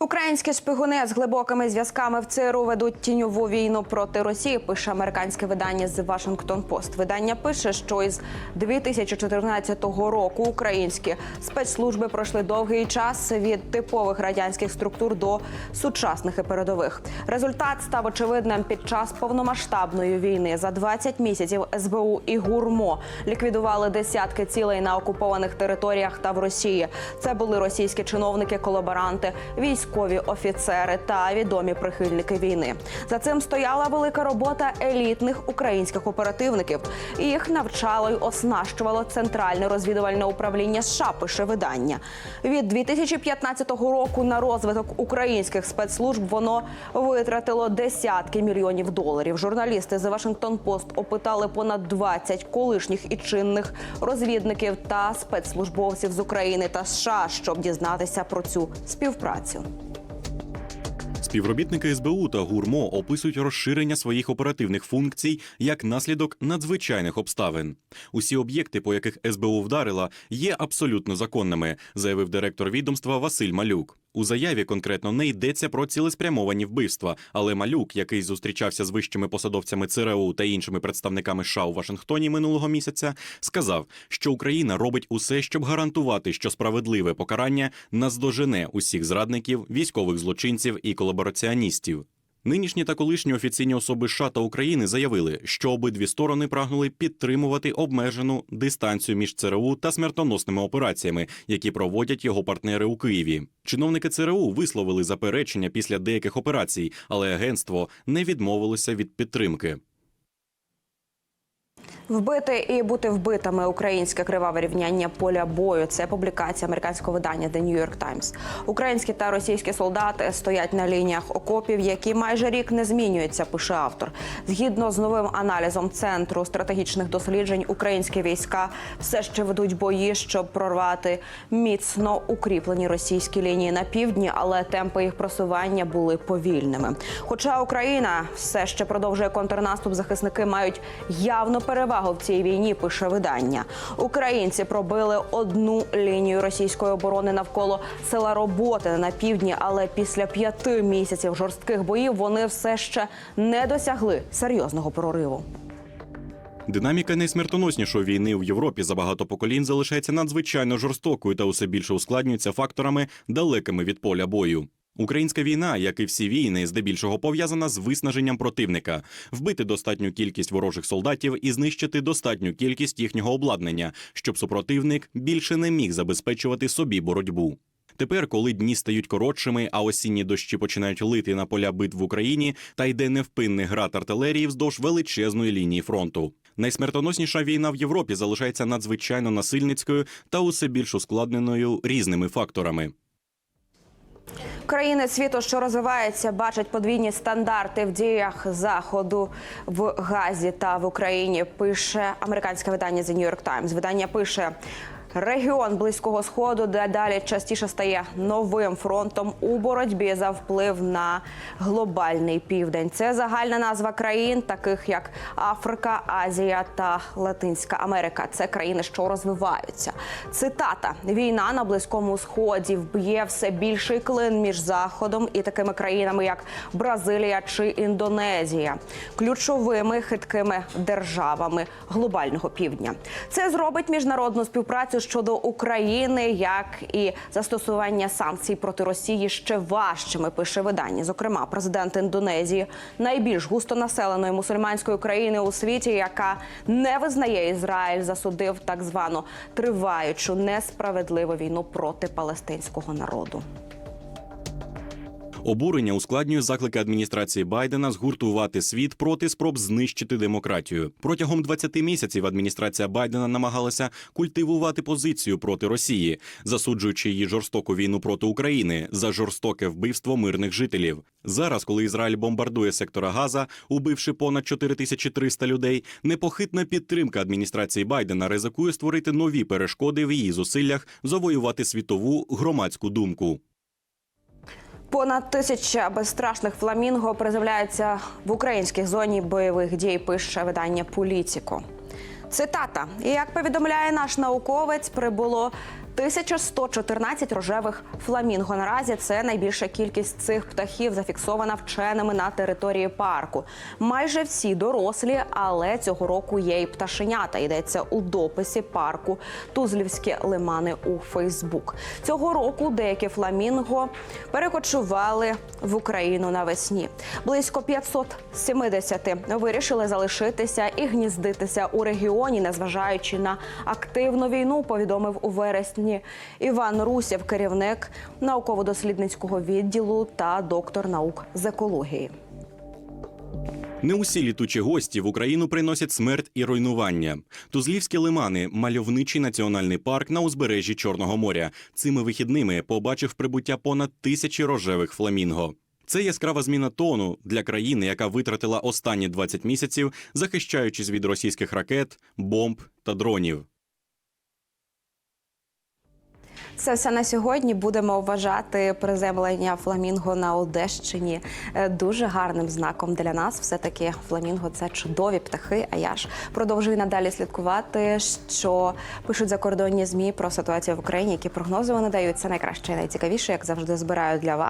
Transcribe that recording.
Українські шпигуни з глибокими зв'язками в ЦРУ ведуть тіньову війну проти Росії. Пише американське видання The Washington Post. Видання пише, що із 2014 року українські спецслужби пройшли довгий час від типових радянських структур до сучасних і передових. Результат став очевидним під час повномасштабної війни. За 20 місяців СБУ і ГУРМО ліквідували десятки цілей на окупованих територіях та в Росії. Це були російські чиновники, колаборанти, військові офіцери та відомі прихильники війни. За цим стояла велика робота елітних українських оперативників. Їх навчало й оснащувало центральне розвідувальне управління США. Пише видання. Від 2015 року на розвиток українських спецслужб воно витратило десятки мільйонів доларів. Журналісти The Washington Post опитали понад 20 колишніх і чинних розвідників та спецслужбовців з України та США, щоб дізнатися про цю співпрацю. Співробітники СБУ та ГУРМО описують розширення своїх оперативних функцій як наслідок надзвичайних обставин. Усі об'єкти, по яких СБУ вдарила, є абсолютно законними, заявив директор відомства Василь Малюк. У заяві конкретно не йдеться про цілеспрямовані вбивства, але Малюк, який зустрічався з вищими посадовцями ЦРУ та іншими представниками США у Вашингтоні минулого місяця, сказав, що Україна робить усе, щоб гарантувати, що справедливе покарання наздожене усіх зрадників, військових злочинців і колабораціоністів. Нинішні та колишні офіційні особи США та України заявили, що обидві сторони прагнули підтримувати обмежену дистанцію між ЦРУ та смертоносними операціями, які проводять його партнери у Києві. Чиновники ЦРУ висловили заперечення після деяких операцій, але агентство не відмовилося від підтримки. Вбити і бути вбитими українське криваве рівняння поля бою. Це публікація американського видання The New York Times. Українські та російські солдати стоять на лініях окопів, які майже рік не змінюються. Пише автор. Згідно з новим аналізом центру стратегічних досліджень, українські війська все ще ведуть бої, щоб прорвати міцно укріплені російські лінії на півдні, але темпи їх просування були повільними. Хоча Україна все ще продовжує контрнаступ, захисники мають явну перевагу в цій війні. Пише видання. Українці пробили одну лінію російської оборони навколо села Роботи на півдні, але після п'яти місяців жорстких боїв вони все ще не досягли серйозного прориву. Динаміка найсмертоноснішої війни в Європі за багато поколінь залишається надзвичайно жорстокою та усе більше ускладнюється факторами, далекими від поля бою. Українська війна, як і всі війни, здебільшого пов'язана з виснаженням противника, вбити достатню кількість ворожих солдатів і знищити достатню кількість їхнього обладнання, щоб супротивник більше не міг забезпечувати собі боротьбу. Тепер, коли дні стають коротшими, а осінні дощі починають лити на поля битв в Україні, та йде невпинний град артилерії вздовж величезної лінії фронту. Найсмертоносніша війна в Європі залишається надзвичайно насильницькою та усе більш ускладненою різними факторами. Країни світу, що розвиваються, бачать подвійні стандарти в діях заходу в Газі та в Україні. Пише американське видання The New York Times. Видання пише. Регіон близького сходу дедалі частіше стає новим фронтом у боротьбі за вплив на глобальний південь. Це загальна назва країн, таких як Африка, Азія та Латинська Америка. Це країни, що розвиваються. Цитата: війна на близькому сході вб'є все більший клин між заходом і такими країнами, як Бразилія чи Індонезія, ключовими хиткими державами глобального півдня. Це зробить міжнародну співпрацю щодо України, як і застосування санкцій проти Росії ще важчими. Пише видання. Зокрема, президент Індонезії, найбільш густонаселеної мусульманської країни у світі, яка не визнає Ізраїль, засудив так звану триваючу несправедливу війну проти палестинського народу. Обурення ускладнює заклики адміністрації Байдена згуртувати світ проти спроб знищити демократію. Протягом 20 місяців адміністрація Байдена намагалася культивувати позицію проти Росії, засуджуючи її жорстоку війну проти України за жорстоке вбивство мирних жителів. Зараз, коли Ізраїль бомбардує сектора Газа, убивши понад 4300 людей, непохитна підтримка адміністрації Байдена ризикує створити нові перешкоди в її зусиллях завоювати світову громадську думку. Понад тисяча безстрашних фламінго приземляється в українській зоні бойових дій. Пише видання Політіко. Цитата: як повідомляє наш науковець, прибуло 1114 рожевих фламінго. Наразі це найбільша кількість цих птахів зафіксована вченими на території парку. Майже всі дорослі, але цього року є і пташенята. Йдеться у дописі парку Тузлівські лимани у Фейсбук. Цього року деякі фламінго перекочували в Україну навесні. Близько 570 вирішили залишитися і гніздитися у регіоні, незважаючи на активну війну. Повідомив у вересні Іван Русєв, керівник науково-дослідницького відділу та доктор наук з екології. Не усі літучі гості в Україну приносять смерть і руйнування. Тузлівські лимани мальовничий національний парк на узбережжі Чорного моря. Цими вихідними побачив прибуття понад тисячі рожевих фламінго. Це яскрава зміна тону для країни, яка витратила останні 20 місяців, захищаючись від російських ракет, бомб та дронів. Це все на сьогодні. Будемо вважати приземлення фламінго на Одещині е, дуже гарним знаком для нас. Все таки фламінго це чудові птахи. А я ж продовжую надалі слідкувати, що пишуть закордонні змі про ситуацію в Україні, які прогнози вони дають. Це найкраще і найцікавіше, як завжди збираю для вас.